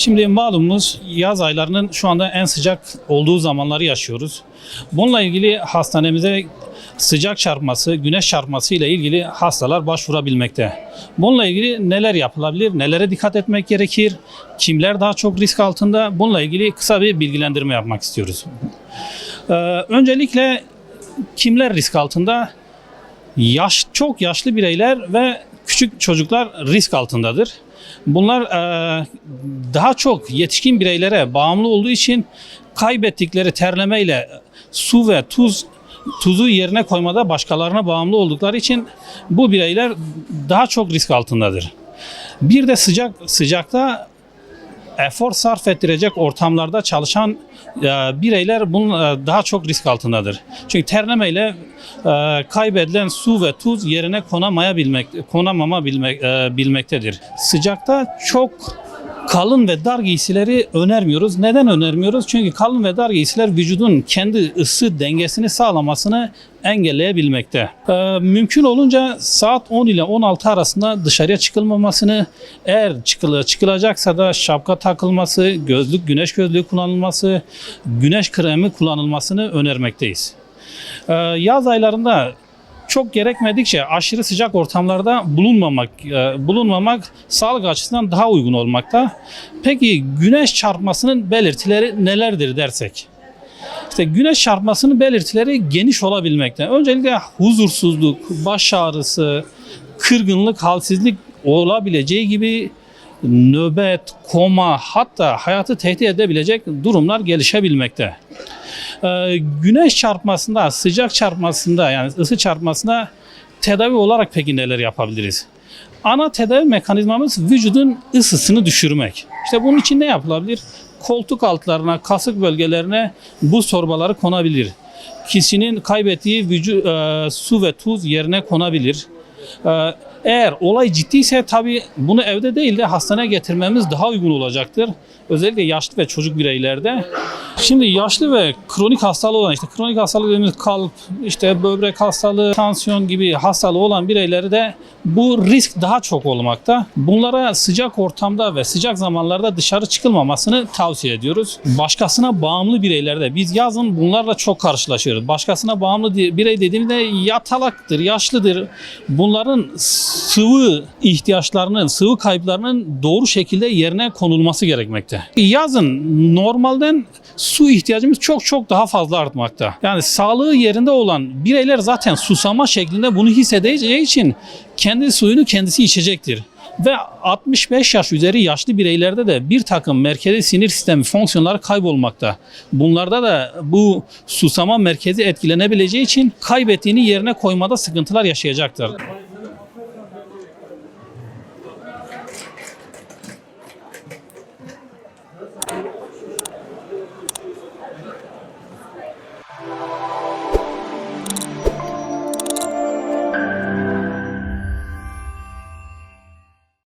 Şimdi malumumuz yaz aylarının şu anda en sıcak olduğu zamanları yaşıyoruz. Bununla ilgili hastanemize sıcak çarpması, güneş çarpması ile ilgili hastalar başvurabilmekte. Bununla ilgili neler yapılabilir, nelere dikkat etmek gerekir, kimler daha çok risk altında bununla ilgili kısa bir bilgilendirme yapmak istiyoruz. Ee, öncelikle kimler risk altında? Yaş çok yaşlı bireyler ve küçük çocuklar risk altındadır. Bunlar e, daha çok yetişkin bireylere bağımlı olduğu için kaybettikleri terlemeyle su ve tuz tuzu yerine koymada başkalarına bağımlı oldukları için bu bireyler daha çok risk altındadır. Bir de sıcak sıcakta efor sarf ettirecek ortamlarda çalışan e, bireyler bunun e, daha çok risk altındadır. Çünkü terlemeyle e, kaybedilen su ve tuz yerine konamayabilmek, konamama bilmek, e, bilmektedir. Sıcakta çok kalın ve dar giysileri önermiyoruz. Neden önermiyoruz? Çünkü kalın ve dar giysiler vücudun kendi ısı dengesini sağlamasını engelleyebilmekte. Ee, mümkün olunca saat 10 ile 16 arasında dışarıya çıkılmamasını, eğer çıkılı, çıkılacaksa da şapka takılması, gözlük, güneş gözlüğü kullanılması, güneş kremi kullanılmasını önermekteyiz. Ee, yaz aylarında çok gerekmedikçe aşırı sıcak ortamlarda bulunmamak e, bulunmamak sağlık açısından daha uygun olmakta. Peki güneş çarpmasının belirtileri nelerdir dersek? İşte güneş çarpmasının belirtileri geniş olabilmekte. Öncelikle huzursuzluk, baş ağrısı, kırgınlık, halsizlik olabileceği gibi nöbet, koma hatta hayatı tehdit edebilecek durumlar gelişebilmekte. Ee, güneş çarpmasında, sıcak çarpmasında yani ısı çarpmasında tedavi olarak peki neler yapabiliriz? Ana tedavi mekanizmamız vücudun ısısını düşürmek. İşte bunun için ne yapılabilir? Koltuk altlarına, kasık bölgelerine buz torbaları konabilir. Kişinin kaybettiği vücut, e, su ve tuz yerine konabilir. E, eğer olay ciddiyse tabii bunu evde değil de hastaneye getirmemiz daha uygun olacaktır. Özellikle yaşlı ve çocuk bireylerde. Şimdi yaşlı ve kronik hastalığı olan işte kronik hastalık dediğimiz kalp, işte böbrek hastalığı, tansiyon gibi hastalığı olan bireyleri de bu risk daha çok olmakta. Bunlara sıcak ortamda ve sıcak zamanlarda dışarı çıkılmamasını tavsiye ediyoruz. Başkasına bağımlı bireylerde biz yazın bunlarla çok karşılaşıyoruz. Başkasına bağımlı birey dediğimizde yatalaktır, yaşlıdır. Bunların sıvı ihtiyaçlarının, sıvı kayıplarının doğru şekilde yerine konulması gerekmekte. Yazın normalden su ihtiyacımız çok çok daha fazla artmakta. Yani sağlığı yerinde olan bireyler zaten susama şeklinde bunu hissedeceği için kendi suyunu kendisi içecektir. Ve 65 yaş üzeri yaşlı bireylerde de bir takım merkezi sinir sistemi fonksiyonları kaybolmakta. Bunlarda da bu susama merkezi etkilenebileceği için kaybettiğini yerine koymada sıkıntılar yaşayacaktır.